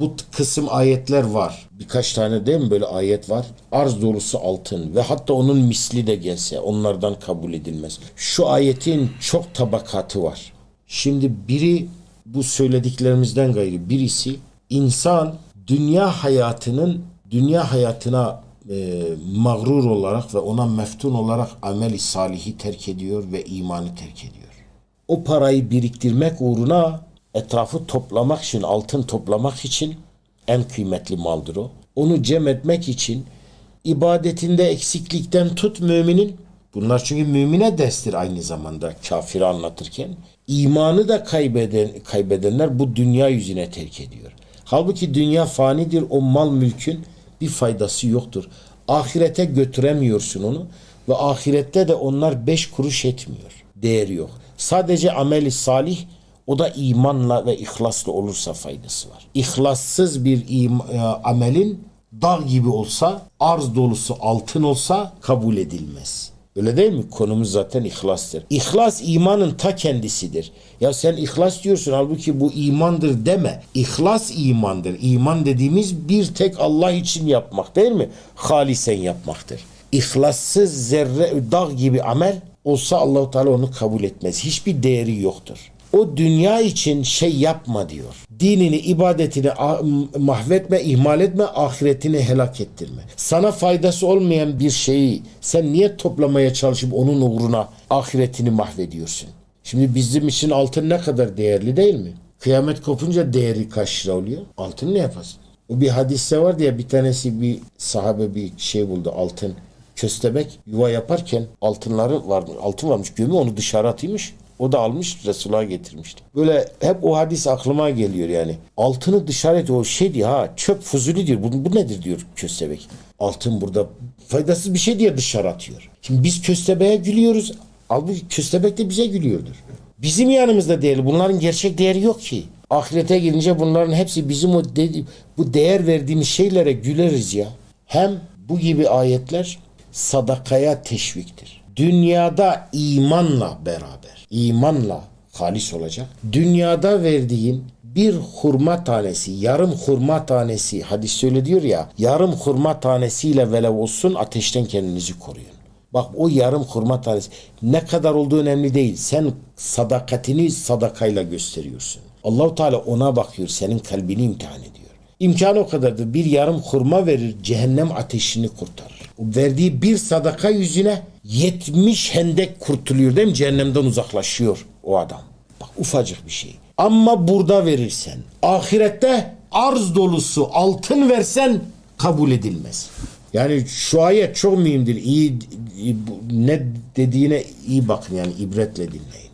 bu kısım ayetler var. Birkaç tane değil mi böyle ayet var? Arz dolusu altın ve hatta onun misli de gelse onlardan kabul edilmez. Şu ayetin çok tabakatı var. Şimdi biri bu söylediklerimizden gayrı birisi insan dünya hayatının dünya hayatına e, mağrur olarak ve ona meftun olarak ameli salihi terk ediyor ve imanı terk ediyor. O parayı biriktirmek uğruna etrafı toplamak için, altın toplamak için en kıymetli maldır o. Onu cem etmek için ibadetinde eksiklikten tut müminin. Bunlar çünkü mümine destir aynı zamanda kafiri anlatırken. imanı da kaybeden, kaybedenler bu dünya yüzüne terk ediyor. Halbuki dünya fanidir. O mal mülkün bir faydası yoktur. Ahirete götüremiyorsun onu ve ahirette de onlar beş kuruş etmiyor. Değeri yok. Sadece ameli salih o da imanla ve ihlasla olursa faydası var. İhlassız bir im- e, amelin dağ gibi olsa, arz dolusu altın olsa kabul edilmez. Öyle değil mi? Konumuz zaten ihlastır. İhlas imanın ta kendisidir. Ya sen ihlas diyorsun halbuki bu imandır deme. İhlas imandır. İman dediğimiz bir tek Allah için yapmak değil mi? Halisen yapmaktır. İhlassız zerre dağ gibi amel olsa Allahu Teala onu kabul etmez. Hiçbir değeri yoktur. O dünya için şey yapma diyor. Dinini, ibadetini ah- mahvetme, ihmal etme, ahiretini helak ettirme. Sana faydası olmayan bir şeyi sen niye toplamaya çalışıp onun uğruna ahiretini mahvediyorsun? Şimdi bizim için altın ne kadar değerli değil mi? Kıyamet kopunca değeri kaç lira oluyor? Altın ne yaparsın? O bir hadiste var ya bir tanesi bir sahabe bir şey buldu altın köstebek yuva yaparken altınları var altın varmış gömü onu dışarı atıymış. O da almış Resulullah'a getirmişti. Böyle hep o hadis aklıma geliyor yani. Altını dışarı et o şey diyor ha çöp fuzuli diyor. Bu, bu nedir diyor köstebek. Altın burada faydasız bir şey diye dışarı atıyor. Şimdi biz köstebeğe gülüyoruz. Halbuki köstebek de bize gülüyordur. Bizim yanımızda değil. Bunların gerçek değeri yok ki. Ahirete gelince bunların hepsi bizim o de- bu değer verdiğimiz şeylere güleriz ya. Hem bu gibi ayetler sadakaya teşviktir. Dünyada imanla beraber, imanla halis olacak. Dünyada verdiğin bir hurma tanesi, yarım hurma tanesi, hadis söyle diyor ya, yarım hurma tanesiyle velev olsun ateşten kendinizi koruyun. Bak o yarım hurma tanesi ne kadar olduğu önemli değil. Sen sadakatini sadakayla gösteriyorsun. Allahu Teala ona bakıyor, senin kalbini imtihan ediyor. İmkanı o kadardır. Bir yarım hurma verir, cehennem ateşini kurtarır. O verdiği bir sadaka yüzüne 70 hendek kurtuluyor değil mi? Cehennemden uzaklaşıyor o adam. Bak ufacık bir şey. Ama burada verirsen, ahirette arz dolusu altın versen kabul edilmez. Yani şu ayet çok mühimdir. İyi, iyi- ne dediğine iyi bakın yani ibretle dinleyin.